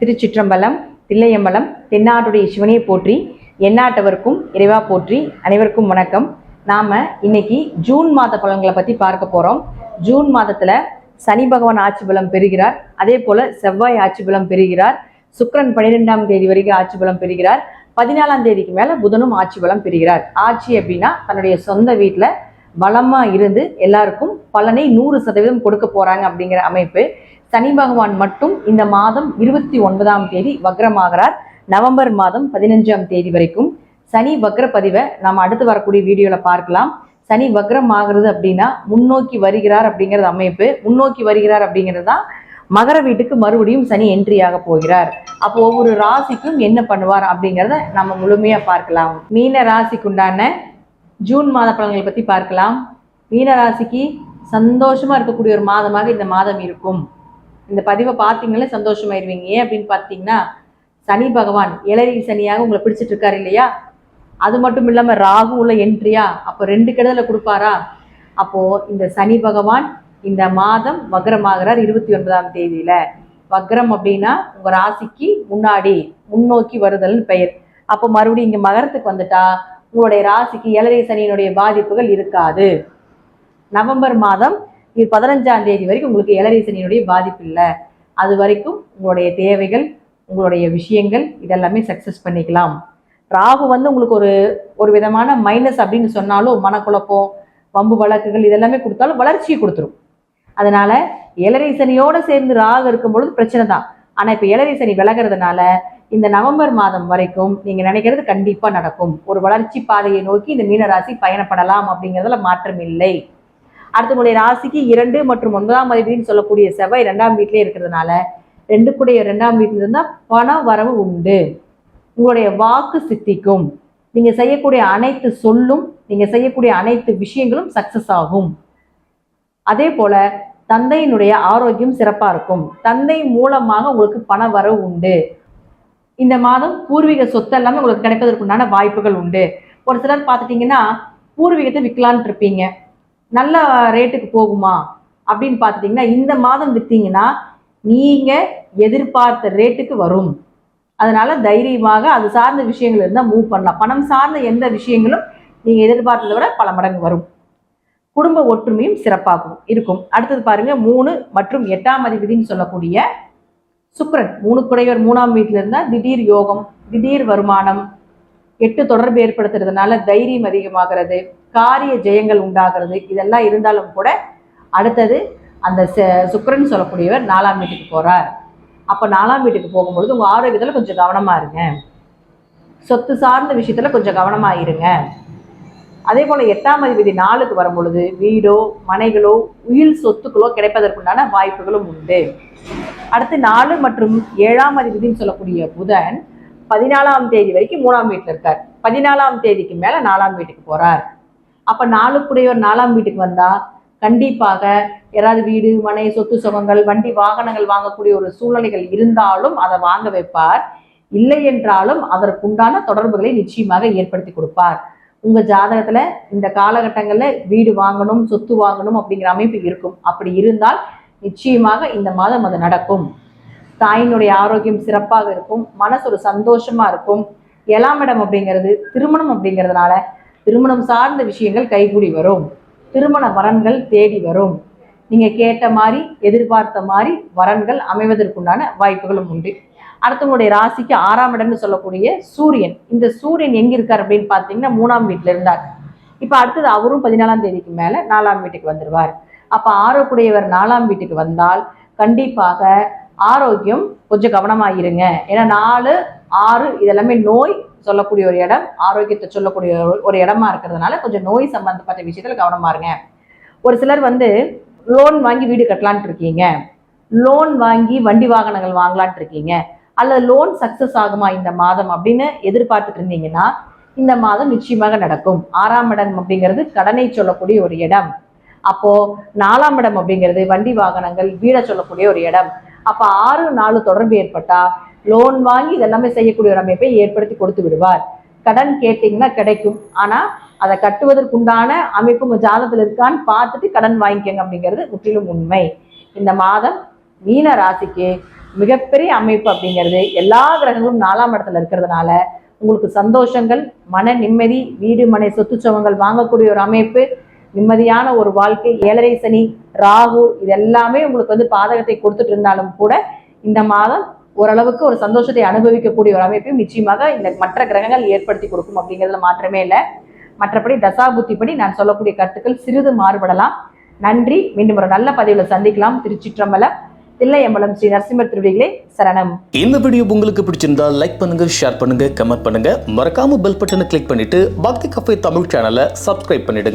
திருச்சிற்றம்பலம் தில்லையம்பலம் தென்னாட்டுடைய சிவனையை போற்றி எந்நாட்டவருக்கும் இறைவா போற்றி அனைவருக்கும் வணக்கம். நாம இன்னைக்கு ஜூன் மாத பலன்களை பத்தி பார்க்க போறோம். ஜூன் மாதத்துல சனி பகவான் ஆட்சி பலம் பெறுகிறார். அதே போல செவ்வாய் ஆட்சி பலம் பெறுகிறார். சுக்கிரன் பன்னிரெண்டாம் தேதி வரைக்கும் ஆட்சி பலம் பெறுகிறார். பதினாலாம் தேதிக்கு மேல புதனும் ஆட்சி பலம் பெறுகிறார். ஆட்சி அப்படின்னா தன்னுடைய சொந்த வீட்டுல பலமா இருந்து எல்லாருக்கும் பலனை நூறு சதவீதம் கொடுக்க போறாங்க அப்படிங்கிற அமைப்பு. சனி பகவான் மட்டும் இந்த மாதம் இருபத்தி ஒன்பதாம் தேதி வக்ரமாகிறார். நவம்பர் மாதம் பதினஞ்சாம் தேதி வரைக்கும் சனி வக்ர பதிவை நாம் அடுத்து வரக்கூடிய வீடியோல பார்க்கலாம். சனி வக்ரம் ஆகிறது அப்படின்னா முன்னோக்கி வருகிறார் அப்படிங்கிறது அமைப்பு. முன்னோக்கி வருகிறார் அப்படிங்கிறது தான் மகர வீட்டுக்கு மறுபடியும் சனி என்ட்ரி ஆக போகிறார். அப்போ ஒவ்வொரு ராசிக்கும் என்ன பண்ணுவார் அப்படிங்கிறத நம்ம முழுமையா பார்க்கலாம். மீன ராசிக்குண்டான ஜூன் மாத பலன்களை பத்தி பார்க்கலாம். மீன ராசிக்கு சந்தோஷமா இருக்கக்கூடிய ஒரு மாதமாக இந்த மாதம் இருக்கும். இந்த பதிவை பார்த்தீங்களே சந்தோஷமாயிருவீங்க. ஏன் அப்படின்னு பார்த்தீங்கன்னா சனி பகவான் இளறி சனியாக உங்களை பிடிச்சிட்டு இருக்காரு இல்லையா? அது மட்டும் இல்லாமல் ராகு உள்ள என்ட்ரியா அப்போ ரெண்டு கெடுதலை கொடுப்பாரா? அப்போது இந்த சனி பகவான் இந்த மாதம் வக்ரமாகிறார் இருபத்தி ஒன்பதாம் தேதியில். வக்ரம் அப்படின்னா உங்கள் ராசிக்கு முன்னாடி முன்னோக்கி வருதல்னு பெயர். அப்போ மறுபடியும் இங்கே மகரத்துக்கு வந்துட்டா உங்களுடைய ராசிக்கு ஏழரை சனியினுடைய பாதிப்புகள் இருக்காது. நவம்பர் மாதம் இது பதினஞ்சாம் தேதி வரைக்கும் உங்களுக்கு ஏழரை சனியினுடைய பாதிப்பு இல்லை. அது வரைக்கும் உங்களுடைய தேவைகள் உங்களுடைய விஷயங்கள் இதெல்லாமே சக்ஸஸ் பண்ணிக்கலாம். ராகு வந்து உங்களுக்கு ஒரு ஒரு விதமான மைனஸ் அப்படின்னு சொன்னாலும் மனக்குழப்பம் வம்பு வழக்குகள் இதெல்லாமே கொடுத்தாலும் வளர்ச்சியை கொடுத்துரும். அதனால ஏழரை சேர்ந்து ராகு இருக்கும் பொழுது பிரச்சனை தான். ஆனால் இப்போ இளரீசனி சனி விலகிறதுனால இந்த நவம்பர் மாதம் வரைக்கும் நீங்கள் நினைக்கிறது கண்டிப்பாக நடக்கும். ஒரு வளர்ச்சி பாதையை நோக்கி இந்த மீனராசி பயணப்படலாம் அப்படிங்கிறதுல மாற்றம் இல்லை. அடுத்து உங்களுடைய ராசிக்கு இரண்டு மற்றும் ஒன்பதாம் அதிபதினு சொல்லக்கூடிய செவ்வாய் இரண்டாம் வீட்டிலே இருக்கிறதுனால ரெண்டு கூடிய இரண்டாம் வீட்டில் இருந்தால் பண வரவு உண்டு. உங்களுடைய வாக்கு சித்திக்கும். நீங்கள் செய்யக்கூடிய அனைத்து சொல்லும் நீங்கள் செய்யக்கூடிய அனைத்து விஷயங்களும் சக்ஸஸ் ஆகும். அதே போல தந்தையினுடைய ஆரோக்கியம் சிறப்பாக இருக்கும். தந்தை மூலமாக உங்களுக்கு பண வரவு உண்டு. இந்த மாதம் பூர்வீக சொத்து எல்லாமே உங்களுக்கு கிடைப்பதற்குண்டான வாய்ப்புகள் உண்டு. ஒரு சிலர் பார்த்துட்டிங்கன்னா பூர்வீகத்தை விற்கலான்ட்டு இருப்பீங்க. நல்ல ரேட்டுக்கு போகுமா? அப்படின்னு பார்த்துட்டிங்கன்னா இந்த மாதம் விற்றீங்கன்னா நீங்கள் எதிர்பார்த்த ரேட்டுக்கு வரும். அதனால் தைரியமாக அது சார்ந்த விஷயங்கள் இருந்தால் மூவ் பண்ணலாம். பணம் சார்ந்த எந்த விஷயங்களும் நீங்கள் எதிர்பார்த்ததை விட பல மடங்கு வரும். குடும்ப ஒற்றுமையும் சிறப்பாகும் இருக்கும். அடுத்தது பாருங்க மூணு மற்றும் எட்டாம் அதிபதினு சொல்லக்கூடிய சுக்கரன். மூணு குடையவர் மூணாம் வீட்டில் இருந்தால் திடீர் யோகம் திடீர் வருமானம் எட்டு தொடர்பு ஏற்படுத்துறதுனால தைரியம் அதிகமாகிறது காரிய ஜெயங்கள் உண்டாகிறது. இதெல்லாம் இருந்தாலும் கூட அடுத்தது அந்த சுக்கரன் சொல்லக்கூடியவர் நாலாம் வீட்டுக்கு போகிறார் அப்போ நாலாம் வீட்டுக்கு போகும்பொழுது உங்கள் ஆரோக்கியத்தில் கொஞ்சம் கவனமா இருங்க. சொத்து சார்ந்த விஷயத்தில் கொஞ்சம் கவனமாக இருங்க. அதே போல் எட்டாம் அதிபதி நாளுக்கு வரும் பொழுது வீடோ மனைகளோ உயிர் சொத்துக்களோ கிடைப்பதற்குண்டான வாய்ப்புகளும் உண்டு. அடுத்து நாலு மற்றும் ஏழாம் அதிபதினு சொல்லக்கூடிய புதன் பதினாலாம் தேதி வரைக்கும் மூணாம் வீட்டில் இருக்கார். பதினாலாம் தேதிக்கு மேலே நாலாம் வீட்டுக்கு போகிறார் அப்போ நாளுக்குடையவர் நாலாம் வீட்டுக்கு வந்தால் கண்டிப்பாக யாராவது வீடு மனை சொத்து சுகங்கள் வண்டி வாகனங்கள் வாங்கக்கூடிய ஒரு சூழ்நிலைகள் இருந்தாலும் அதை வாங்க வைப்பார். இல்லை என்றாலும் அதற்குண்டான தொடர்புகளை நிச்சயமாக ஏற்படுத்தி கொடுப்பார். உங்கள் ஜாதகத்தில் இந்த காலகட்டங்களில் வீடு வாங்கணும் சொத்து வாங்கணும் அப்படிங்கிற அமைப்பு இருக்கும். அப்படி இருந்தால் நிச்சயமாக இந்த மாதம் அது நடக்கும். தாயினுடைய ஆரோக்கியம் சிறப்பாக இருக்கும் மனசு ஒரு சந்தோஷமா இருக்கும். ஏழாம் இடம் அப்படிங்கிறது திருமணம் அப்படிங்கிறதுனால திருமணம் சார்ந்த விஷயங்கள் கைகூடி வரும். திருமண வரன்கள் தேடி வரும். நீங்க கேட்ட மாதிரி எதிர்பார்த்த மாதிரி வரன்கள் அமைவதற்குண்டான வாய்ப்புகளும் உண்டு. அடுத்தவங்களுடைய ராசிக்கு ஆறாம் இடம்னு சொல்லக்கூடிய சூரியன். இந்த சூரியன் எங்க இருக்கார் அப்படின்னு பார்த்தீங்கன்னா மூணாம் வீட்டில் இருந்தார். இப்ப அடுத்தது அவரும் பதினாலாம் தேதிக்கு மேல நாலாம் வீட்டுக்கு வந்துருவார். அப்ப ஆரோக்குடையவர் நாலாம் வீட்டுக்கு வந்தால் கண்டிப்பாக ஆரோக்கியம் கொஞ்சம் கவனமாக இருங்க ஏன்னா நாலு ஆறு இதெல்லாமே நோய் சொல்லக்கூடிய ஒரு இடம் ஆரோக்கியத்தை சொல்லக்கூடிய ஒரு- ஒரு இடமா இருக்கிறதுனால கொஞ்சம் நோய் சம்பந்தப்பட்ட விஷயத்துல கவனமா இருங்க ஒரு சிலர் வந்து லோன் வாங்கி வீடு கட்டலான்ட்டு இருக்கீங்க. லோன் வாங்கி வண்டி வாகனங்கள் வாங்கலான்ட்டு இருக்கீங்க. அல்லது லோன் சக்சஸ் ஆகுமா இந்த மாதம் அப்படின்னு எதிர்பார்த்துட்டு இருந்தீங்கன்னா இந்த மாதம் நிச்சயமாக நடக்கும். ஆறாம் இடம் அப்படிங்கிறது கடனை சொல்லக்கூடிய ஒரு இடம். அப்போ நாலாம் இடம் அப்படிங்கிறது வண்டி வாகனங்கள் வீடை சொல்லக்கூடிய ஒரு இடம். அப்ப ஆறு நாலு தொடர்பு ஏற்பட்டா லோன் வாங்கி இதெல்லாமே செய்யக்கூடிய ஒரு அமைப்பை ஏற்படுத்தி கொடுத்து விடுவார். கடன் கேட்டீங்கன்னா கிடைக்கும். ஆனால் அதை கட்டுவதற்குண்டான அமைப்பு உங்கள் ஜாதகத்துல இருக்கான்னு பார்த்துட்டு கடன் வாங்கிக்கோங்க அப்படிங்கிறது முற்றிலும் உண்மை. இந்த மாதம் மீன ராசிக்கு மிகப்பெரிய அமைப்பு அப்படிங்கிறது எல்லா கிரகங்களும் நாலாம் இடத்துல இருக்கிறதுனால உங்களுக்கு சந்தோஷங்கள் மன நிம்மதி வீடு மனை சொத்து சுகங்கள் வாங்கக்கூடிய ஒரு அமைப்பு. நிம்மதியான ஒரு வாழ்க்கை ஏழரை சனி ராகு இது எல்லாமே உங்களுக்கு வந்து பாதகத்தை கொடுத்துட்டு இருந்தாலும் கூட இந்த மாதம் ஓரளவுக்கு ஒரு சந்தோஷத்தை அனுபவிக்கக்கூடிய ஒரு அமைப்பையும் நிச்சயமாக இந்த மற்ற கிரகங்கள் ஏற்படுத்தி கொடுக்கும் அப்படிங்கிறதுல மாற்றமே இல்லை. மற்றபடி தசாபுத்தி படி நான் சொல்லக்கூடிய கருத்துக்கள் சிறிது மாறுபடலாம். நன்றி. மீண்டும் ஒரு நல்ல பதிவில் சந்திக்கலாம். திருச்சிற்றம்பலம் தில்லையம்பலம் ஸ்ரீ நரசிம்மர் திருவிகளே சரணம். இந்த வீடியோ உங்களுக்கு பிடிச்சிருந்தா லைக் பண்ணுங்க ஷேர் பண்ணுங்க கமெண்ட் பண்ணுங்க. மறக்காம பெல் பட்டனை கிளிக் பண்ணிட்டு பக்தி கஃபே தமிழ் சேனலை சப்ஸ்கிரைப் பண்ணிடுங்க.